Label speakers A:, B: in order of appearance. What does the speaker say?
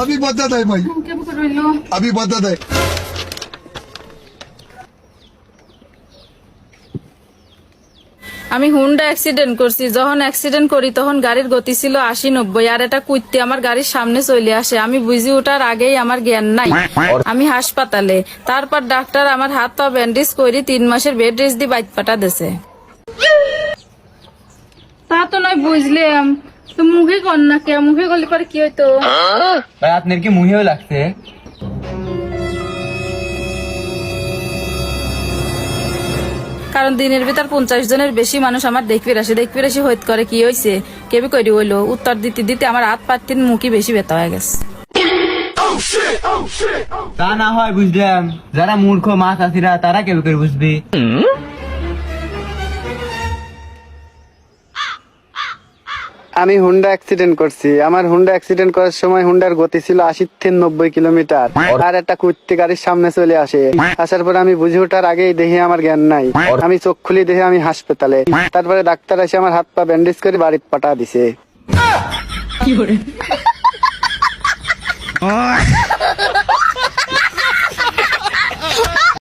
A: আমি বাধা দেয়
B: ভাই
C: আমি হুন্ডা অ্যাক্সিডেন্ট করছি। যখন অ্যাক্সিডেন্ট করি তখন গাড়ির গতি ছিল আশি নব্বই আর এটা কুইতে আমার গাড়ির সামনে চলে আসে। আমি বুঝি ওঠার আগেই আমার জ্ঞান নাই। আমি হাসপাতালে। তারপর ডাক্তার আমার হাত পা ব্যান্ডেজ করি তিন মাসের বেড রেস্ট দিয়ে বাইক পাঠা দিছে বুঝলাম। তো মুখে কর না কে? মুখে করলে পরে কি হইতো?
B: ভাই আপনার কি মুহিও লাগছে?
C: কারণ দিনের ভিতর পঞ্চাশ জনের বেশি মানুষ আমার দেখবি আসে দেখবি আসে হইত করে কি হয়েছে কেবি করি হইল? উত্তর দিতে দিতে আমার হাত পাতিন মুখই বেশি ব্যথা হয়ে গেছে।
B: তা না হয় বুঝলাম। যারা মূর্খ মাছ আসিরা তারা কেউ করে বুঝবে?
D: আমি হুন্ডা অ্যাক্সিডেন্ট করছি। আমার হুন্ডা অ্যাক্সিডেন্ট করার সময় হুন্ডার গতি ছিল আশি থেকে নব্বই কিলোমিটার। আর একটা কুর্তি গাড়ির সামনে চলে আসে। আসার পর আমি বুঝে ওঠার আগেই দেখে আমার জ্ঞান নাই। আমি চোখ খুলি দেখে আমি হাসপাতালে। তারপরে ডাক্তার এসে আমার হাত পা ব্যান্ডেজ করে বাড়িতে পাঠা দিছে।